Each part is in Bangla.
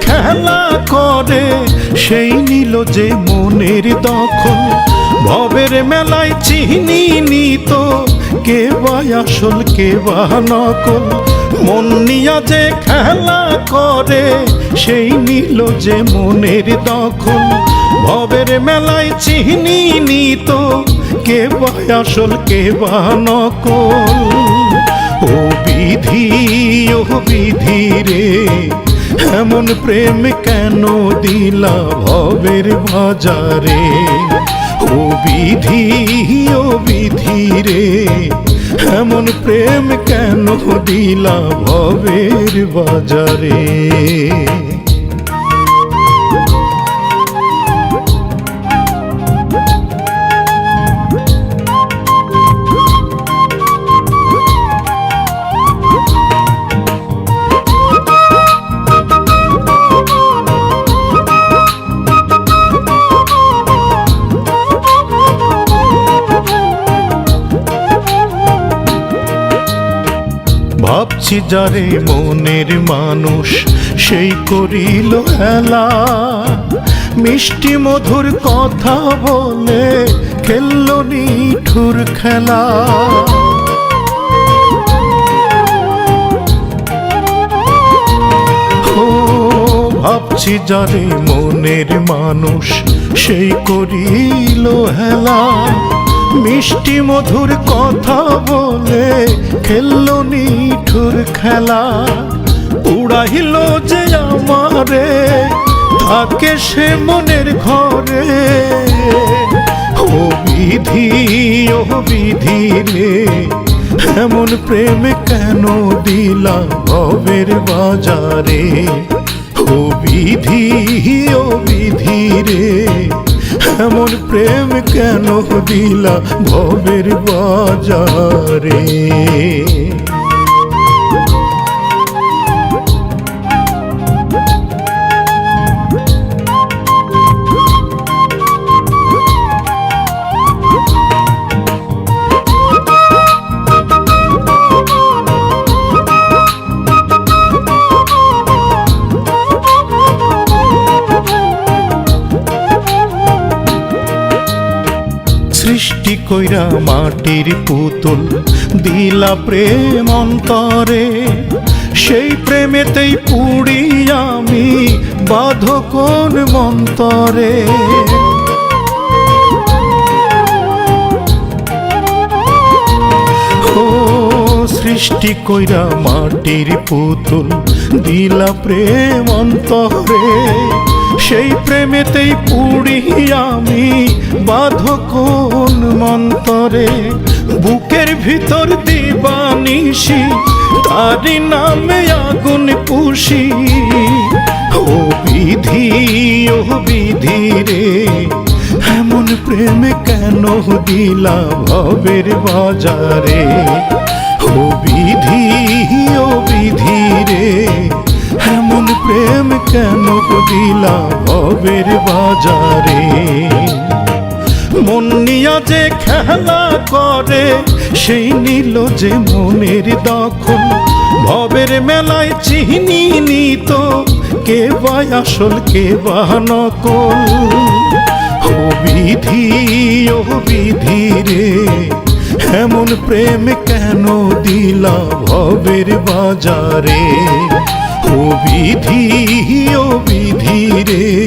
খেলা করে, সেই নিল যে মনের দখল। ভবের মেলায় চিনি নিত, কে বা আসল, কে বা নকল। মন নিয়া যে খেলা করে, সেই নিল যে মনের দখল। ভবের মেলায় চিনি নিত, কে বা আসল, কে বা নকল। ও বিধি ও বিধি রে এমন প্রেম কেন দিলা ভবের বাজারে? ও বিধি ও বিধি রে, এমন প্রেম কেন দিলা ভবের বাজারে? ভাবছি যারে মনের মানুষ, সেই করিল হেলা। মিষ্টি মধুর কথা বলে খেলল নিঠুর খেলা। ভাবছি যারে মনের মানুষ, সেই করিল হেলা। মিষ্টি মধুর কথা বলে খেললো নিঠুর খেলা। উড়াইল যে আমারে, থাকে সে মনের ঘরে। ও বিধি ও বিধি রে এমন প্রেম কেন দিলা ভবের বাজারে? ও বিধি ও বিধি রে। এমন প্রেম কেন দিলা ভবের বাজারে? সৃষ্টি কইরা মাটির পুতুল দিলা প্রেম অন্তরে। সেই প্রেমেতেই পুড়ি আমি বাধ কোন মন্তরে সৃষ্টি কইরা মাটির পুতুল দিলা প্রেম অন্তরে। সেই প্রেমেতেই পুড়ি আমি। বাধ কোন মন্তরে? বুকের ভিতর দিবানিসি তারি নামে আগুন পুষি। ও বিধি ও বিধি রে, এমন প্রেম কেন দিলা ভবের বাজারে? ও বিধি ও বিধি রে এমন প্রেম কেন দিলা ভবের বাজারে? মন নিয়া যে খেলা করে, সেই নিল যে মনের দখল। ভবের মেলায় চিহ্নি নিত, কে বা আসল, কে বা নকল। ও বিধি ও বিধি রে, এমন প্রেম কেন দিলা ভবের বাজারে? বিধি ও রে।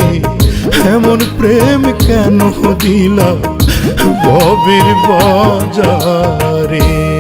এমন প্রেম কেন দিলা ভবের বাজারে?